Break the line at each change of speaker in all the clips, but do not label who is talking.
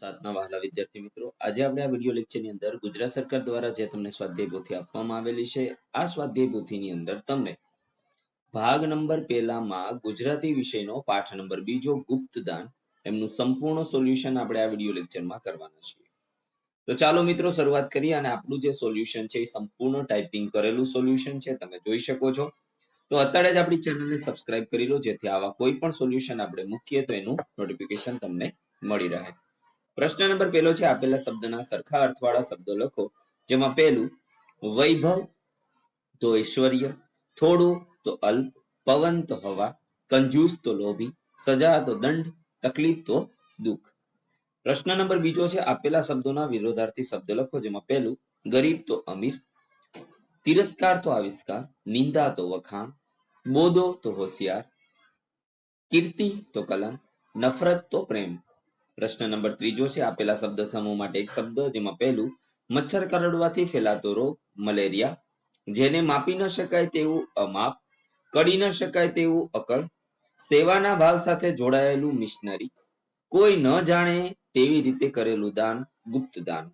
સાતના વહાલા વિદ્યાર્થી મિત્રો, આજે આપણે આ વીડિયો લેક્ચરની અંદર ગુજરાત સરકાર દ્વારા જે તમને સ્વાધ્યાય પોથી આપવામાં આવેલી છે, આ સ્વાધ્યાય પોથીની અંદર તમને ભાગ નંબર પહેલામાં ગુજરાતી વિષયનો પાઠ નંબર બીજો ગુપ્તદાન, એમનું સંપૂર્ણ સોલ્યુશન આપણે આ વીડિયો લેક્ચરમાં કરવાના છીએ. તો ચાલો મિત્રો શરૂઆત કરીએ અને આપણું જે સોલ્યુશન છે એ સંપૂર્ણ ટાઈપિંગ કરેલું સોલ્યુશન છે, તમે જોઈ શકો છો. તો અત્યારે જ આપણી ચેનલને સબસ્ક્રાઇબ કરી લો, જેથી આવા કોઈ પણ સોલ્યુશન આપણે મૂકીએ તો એનું નોટિફિકેશન તમને મળી રહે. પ્રશ્ન નંબર પહેલો છે, આપેલા શબ્દના સરખા અર્થવાળા શબ્દો લખો, જેમાં પહેલું, વૈભવ તો ઐશ્વર્ય, થોડું તો અલ્પ પવન તો હવા, કંજૂસ તો લોભી, સજા તો દંડ, તકલીફ તો દુઃખ. પ્રશ્ન નંબર બીજો છે, આપેલા શબ્દોના વિરોધાર્થી શબ્દ લખો, જેમાં પહેલું, ગરીબ તો અમીર, તિરસ્કાર તો આવિષ્કાર, નિંદા તો વખાણ, બોધો તો હોશિયાર, કીર્તિ તો કલમ નફરત તો પ્રેમ. પ્રશ્ન નંબર ત્રીજો છે, આપેલા શબ્દ સમૂહ માટે એક શબ્દ, જેમાં પહેલું, મચ્છર કરડવાથી ફેલાતો રોગ, મલેરિયા. જેને માપી ન શકાય તેવું અમાપ, કડી ન શકાય તેવું અકળ, સેવાના ભાવ સાથે જોડાયેલું મિશનરી. કોઈ ન જાણે તેવી રીતે કરેલું દાન, ગુપ્ત દાન.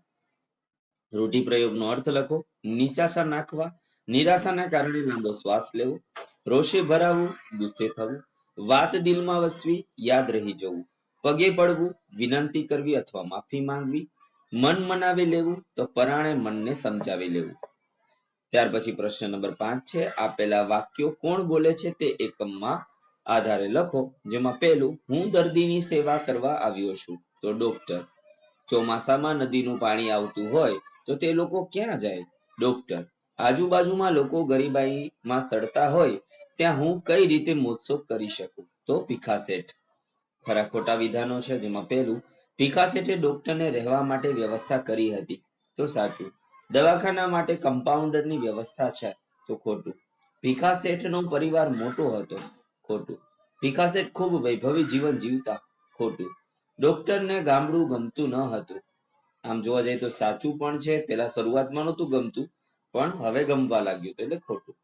રૂઢિપ્રયોગનો અર્થ લખો નીચાશા નાખવા, નિરાશાના કારણે લાંબો શ્વાસ લેવો, રોષે ભરાવું, ગુસ્સે થવું, વાત દિલમાં વસવી, યાદ રહી જવું. પગે પડવું વિનંતી કરવી અથવા માફી માંગવી, મન મનાવી લેવું તો પરાણે મનને સમજાવી લેવું. ત્યાર પછી પ્રશ્ન નંબર પાંચ છે આપેલા વાક્યો કોણ બોલે છે તે એકમમાં આધારે લખો, જેમાં પહેલું, હું દર્દીની સેવા કરવા આવ્યો છું. તો ડોક્ટર, ચોમાસામાં નદીનું પાણી આવતું હોય તો તે લોકો ક્યાં જાય? ડોક્ટર, આજુબાજુમાં લોકો ગરીબાઈમાં સડતા હોય, ત્યાં હું કઈ રીતે મોજશોખ કરી શકું? તો ભીખા શેઠ ખરા ખોટા વિધાનો છે જેમાં પહેલું ભીખા શેઠે ડોક્ટરને રહેવા માટે વ્યવસ્થા કરી હતી. તો સાચું, દવાખાના માટે કમ્પાઉન્ડરની વ્યવસ્થા છે. તો ખોટું ભીખા શેઠનો પરિવાર મોટો હતો. ખોટું ભીખા શેઠ ખૂબ વૈભવી જીવન જીવતા. ખોટું, ડોક્ટરને ગામડું ગમતું ન હતું. આમ જોવા જઈએ તો સાચું પણ છે પેલા શરૂઆતમાં નહોતું ગમતું, પણ હવે ગમવા લાગ્યું એટલે ખોટું.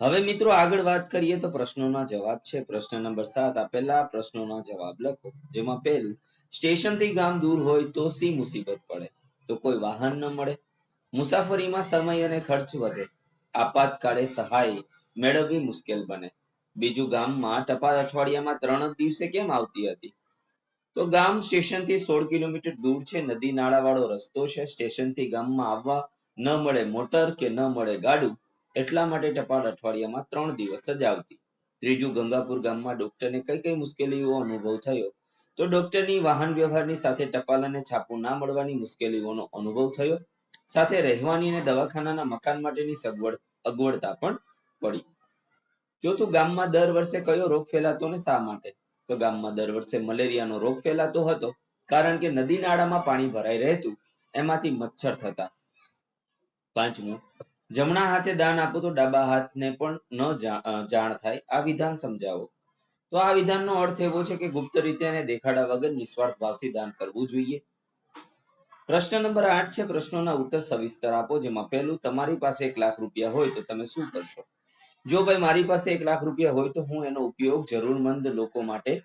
હવે મિત્રો આગળ વાત કરીએ તો પ્રશ્નોના જવાબ છે. પ્રશ્ન નંબર સાત આપેલા પ્રશ્નોના જવાબ લખો. જેમાં પહેલું, સ્ટેશનથી ગામ દૂર હોય તો સી મુસીબત પડે? તો કોઈ વાહન ન મળે. મુસાફરીમાં સમય અને ખર્ચ વધે. આપાતકાળે સહાય મેળવવી મુશ્કેલ બને. બીજું, ગામમાં ટપાલ અઠવાડિયામાં ત્રણ જ દિવસે કેમ આવતી હતી? તો ગામ સ્ટેશનથી સોળ કિલોમીટર દૂર છે. નદી, નાળાવાળો રસ્તો છે. સ્ટેશનથી ગામમાં આવવા ન મળે મોટર કે ન મળે ગાડું. એટલા માટે ટપાલ અઠવાડિયામાં ત્રણ દિવસ જ આવતી. ત્રીજું, ગંગાપુર ગામમાં ડોક્ટરને કઈ કઈ મુશ્કેલીઓ અનુભવ થયો? તો ડોક્ટરની વાહન વ્યવહારની સાથે ટપાલ અને છાપું ના મળવાની મુશ્કેલીઓનો અનુભવ થયો? સાથે રહેવાની અને દવાખાનાના મકાન માટેની સગવડ, અગવડતા પણ પડી. ચોથું, ગામમાં દર વર્ષે કયો રોગ ફેલાતો ને શા માટે? તો ગામમાં દર વર્ષે મલેરિયાનો રોગ ફેલાતો હતો, કારણ કે નદી નાળામાં પાણી ભરાઈ રહેતું, એમાંથી મચ્છર થતા. પાંચમું જમણા હાથે દાન આપો તો ડાબા હાથને પણ ન જાણ થાય. આ વિધાન સમજાવો. તો આ વિધાનનો અર્થ એવો છે કે ગુપ્ત રીતે અને દેખાડા વગર નિસ્વાર્થ ભાવથી દાન કરવું જોઈએ. પ્રશ્ન નંબર આઠ છે, પ્રશ્નોના ઉત્તર સવિસ્તર આપો, જેમાં પહેલું, તમારી પાસે એક લાખ રૂપિયા હોય તો તમે શું કરશો? જો ભાઈ મારી પાસે એક લાખ રૂપિયા હોય તો હું એનો ઉપયોગ જરૂરમંદ લોકો માટે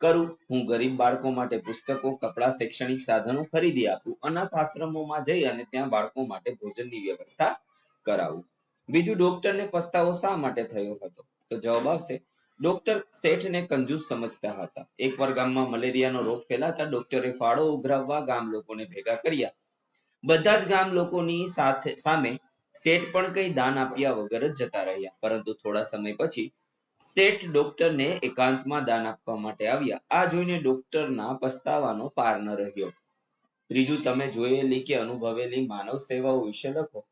કરું. હું ગરીબ બાળકો માટે પુસ્તકો, કપડા, શૈક્ષણિક સાધનો ખરીદી આપું. અનાથ આશ્રમોમાં જઈ અને ત્યાં બાળકો માટે ભોજનની વ્યવસ્થા કરાવું. બીજું ડોક્ટરને પસ્તાવો શા માટે થયો હતો? તો જવાબ આવશે, ડોક્ટર શેઠને કંજૂસ સમજતા હતા. એકવાર ગામમાં મલેરિયાનો રોગ ફેલાતા ડોક્ટરે ફાળો ઉઘરાવવા ગામ લોકોને ભેગા કર્યા. બધા જ ગામ લોકોની સાથે, સામે શેઠ પણ કઈ દાન આપ્યા વગર જ જતા રહ્યા. પરંતુ થોડા સમય પછી શેઠ ડોક્ટરને એકાંતમાં દાન આપવા માટે આવ્યા. આ જોઈને ડોક્ટરના પસ્તાવાનો પાર ન રહ્યો. ત્રીજું, તમે જોયેલી કે અનુભવેલી માનવ સેવાઓ વિશે લખો.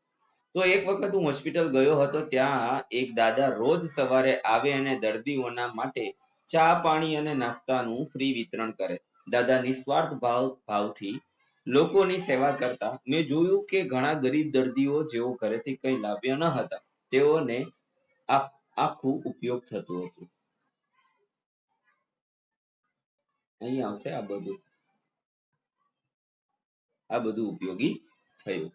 તો એક વખત હું હોસ્પિટલ ગયો હતો, ત્યાં એક દાદા રોજ સવારે આવે અને દર્દીઓના માટે ચા પાણી અને નાસ્તાનું ફ્રી વિતરણ કરે. દાદા નિસ્વાર્થ ભાવ, ભાવથી લોકોની સેવા કરતા મેં જોયું કે ઘણા ગરીબ દર્દીઓ જેઓ ઘરેથી કંઈ લાવ્યા ન હતા, તેઓને આખું ઉપયોગ થતું હતું. અહીં આવશે આ બધું. આ બધું ઉપયોગી થયું.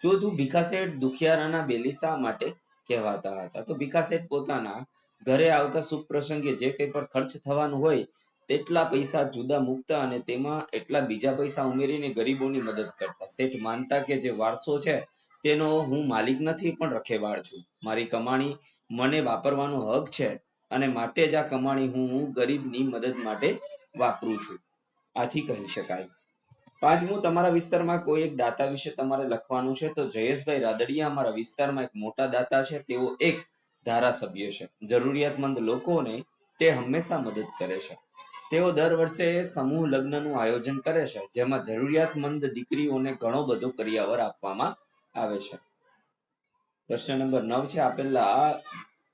ચોથું ભીખાશેઠ દુખિયારાના બેલી માટે કહેવાતા હતા, તો ભીખાશેઠ પોતાના ઘરે આવતા શુભ પ્રસંગે જે કંઈ પણ ખર્ચ થવાનું હોય, તેટલા પૈસા જુદા મૂકતા અને તેમાં એટલા બીજા પૈસા ઉમેરીને ગરીબોની મદદ કરતા. શેઠ માનતા કે જે વારસો છે, તેનો હું માલિક નથી, પણ રખેવાળ છું. મારી કમાણી મને વાપરવાનો હક છે અને માટે જ આ કમાણી હું ગરીબની મદદ માટે વાપરું છું. આથી કહી શકાય. પાંચમું તમારા વિસ્તારમાં કોઈ એક દાતા વિશે તમારે લખવાનું છે તો જયેશભાઈ રાદડિયા અમારા વિસ્તારમાં એક મોટા દાતા છે, તેઓ એક ધારાસભ્ય છે. જરૂરિયાતમંદ લોકોને તે હંમેશા મદદ કરે છે. તેઓ દર વર્ષે સમૂહ લગ્નનું આયોજન કરે છે, જેમાં જરૂરિયાતમંદ દીકરીઓને ઘણો બધો કરિયાવર આપવામાં આવે છે. પ્રશ્ન નંબર નવ છે, આપેલા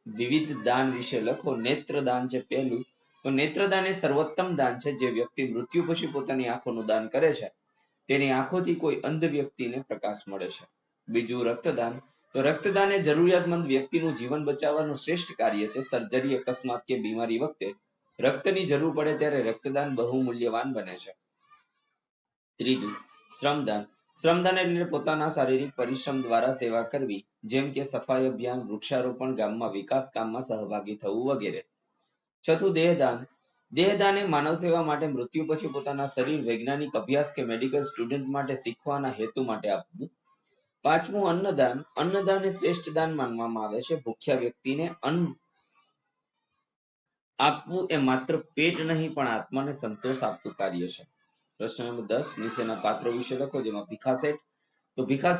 વિવિધ દાન વિશે લખો. નેત્ર દાન છે પહેલું. તો નેત્રદાન એ સર્વોત્તમ દાન છે જે વ્યક્તિ મૃત્યુ પછી પોતાની આંખોનું દાન કરે છે. તેની આંખોથી કોઈ અંધ વ્યક્તિને પ્રકાશ મળે છે. બીજું રક્તદાન. તો રક્તદાન એ જરૂરિયાતમંદ વ્યક્તિનું જીવન બચાવવાનું શ્રેષ્ઠ કાર્ય છે. સર્જરી અકસ્માત કે બીમારી વખતે રક્તની જરૂર પડે ત્યારે રક્તદાન બહુ મૂલ્યવાન બને છે. ત્રીજું, શ્રમદાન. શ્રમદાન એટલે પોતાના શારીરિક પરિશ્રમ દ્વારા સેવા કરવી, જેમ કે સફાઈ અભિયાન, વૃક્ષારોપણ, ગામમાં વિકાસ કામમાં સહભાગી થવું વગેરે. ચોથું દેહદાન. દેહદાન માનવ સેવા માટે મૃત્યુ પછી પોતાના શરીર, વૈજ્ઞાનિક અભ્યાસ કે મેડિકલ સ્ટુડન્ટ માટે શીખવાના હેતુ માટે આપવું. પાંચમું અન્નદાન. અન્નદાન એ શ્રેષ્ઠ દાન માનવામાં આવે છે. ભૂખ્યા વ્યક્તિને અન્ન આપવું એ માત્ર પેટ નહીં, પણ આત્માને સંતોષ આપતું કાર્ય છે. પ્રશ્ન નંબર દસ. નીચેના પાત્રો વિશે લખો, જેમાં ભીખા તો ભીખા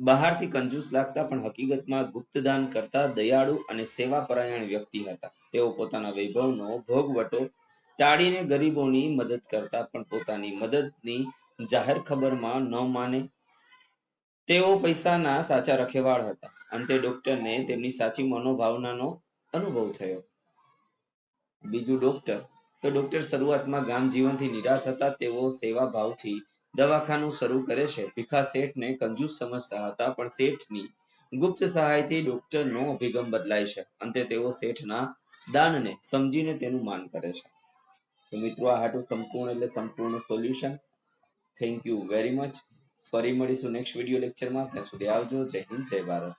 બહારથી કંજૂસ લાગતા પણ હકીકતમાં ગુપ્તદાન કરતા દયાળુ અને સેવાપરાયણ વ્યક્તિ હતા. તેઓ પોતાના વૈભવનો ભોગવટો ટાળીને ગરીબોની મદદ કરતા પણ પોતાની મદદની જાહેર ખબરમાં ન માને. તેઓ પૈસાના સાચા રખેવાળ હતા. અંતે ડોક્ટરને તેમની સાચી મનોભાવનાનો અનુભવ થયો. બીજું ડોક્ટર. તો ડોક્ટર શરૂઆતમાં ગામ જીવનથી નિરાશ હતા. તેઓ સેવા ભાવથી દવાખાનું શરૂ કરે છે. ભીખા શેઠને કંજૂસ સમજતા હતા, પણ શેઠની ગુપ્ત સહાયથી ડોક્ટરનો અભિગમ બદલાય છે. અંતે તેઓ શેઠના દાનને સમજીને તેનું માન કરે છે. તો મિત્રો, આ હાટું સંપૂર્ણ એટલે સંપૂર્ણ solution thank you very much ફરી મળીશું નેક્સ્ટ વીડિયો લેક્ચરમાં ત્યાં સુધી આવજો. જય હિન્દ, જય ભારત.